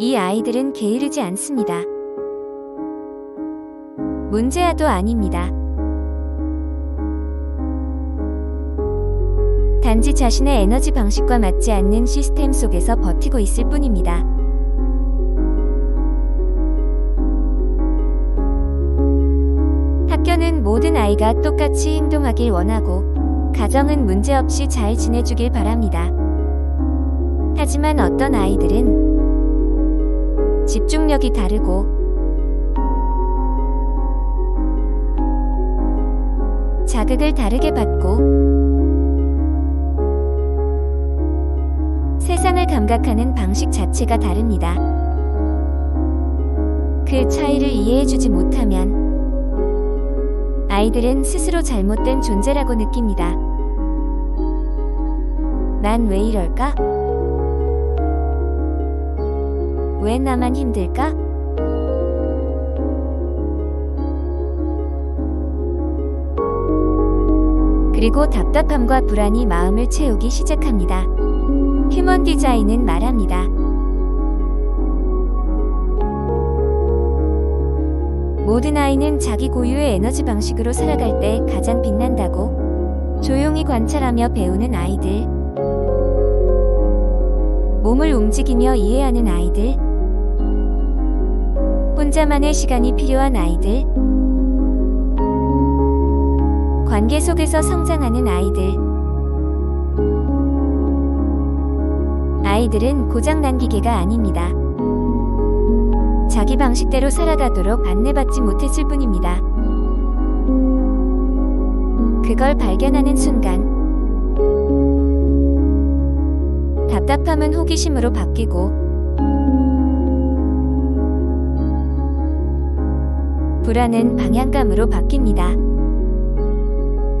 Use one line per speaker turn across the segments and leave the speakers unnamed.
이 아이들은 게으르지 않습니다. 문제아도 아닙니다. 단지 자신의 에너지 방식과 맞지 않는 시스템 속에서 버티고 있을 뿐입니다. 학교는 모든 아이가 똑같이 행동하길 원하고, 가정은 문제없이 잘 지내주길 바랍니다. 하지만 어떤 아이들은 집중력이 다르고, 자극을 다르게 받고, 세상을 감각하는 방식 자체가 다릅니다. 그 차이를 이해해주지 못하면 아이들은 스스로 잘못된 존재라고 느낍니다. 난 왜 이럴까? 왜 나만 힘들까? 그리고 답답함과 불안이 마음을 채우기 시작합니다. 휴먼 디자인은 말합니다. 모든 아이는 자기 고유의 에너지 방식으로 살아갈 때 가장 빛난다고 조용히 관찰하며 배우는 아이들, 몸을 움직이며 이해하는 아이들, 혼자만의 시간이 필요한 아이들, 관계 속에서 성장하는 아이들, 아이들은 고장난 기계가 아닙니다. 자기 방식대로 살아가도록 안내받지 못했을 뿐입니다. 그걸 발견하는 순간, 답답함은 호기심으로 바뀌고, 불안은 방향감으로 바뀝니다.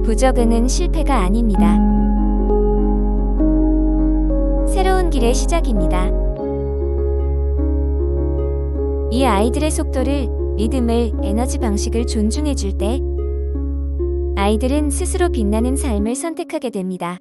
부적응은 실패가 아닙니다. 새로운 길의 시작입니다. 이 아이들의 속도를, 리듬을, 에너지 방식을 존중해 줄 때, 아이들은 스스로 빛나는 삶을 선택하게 됩니다.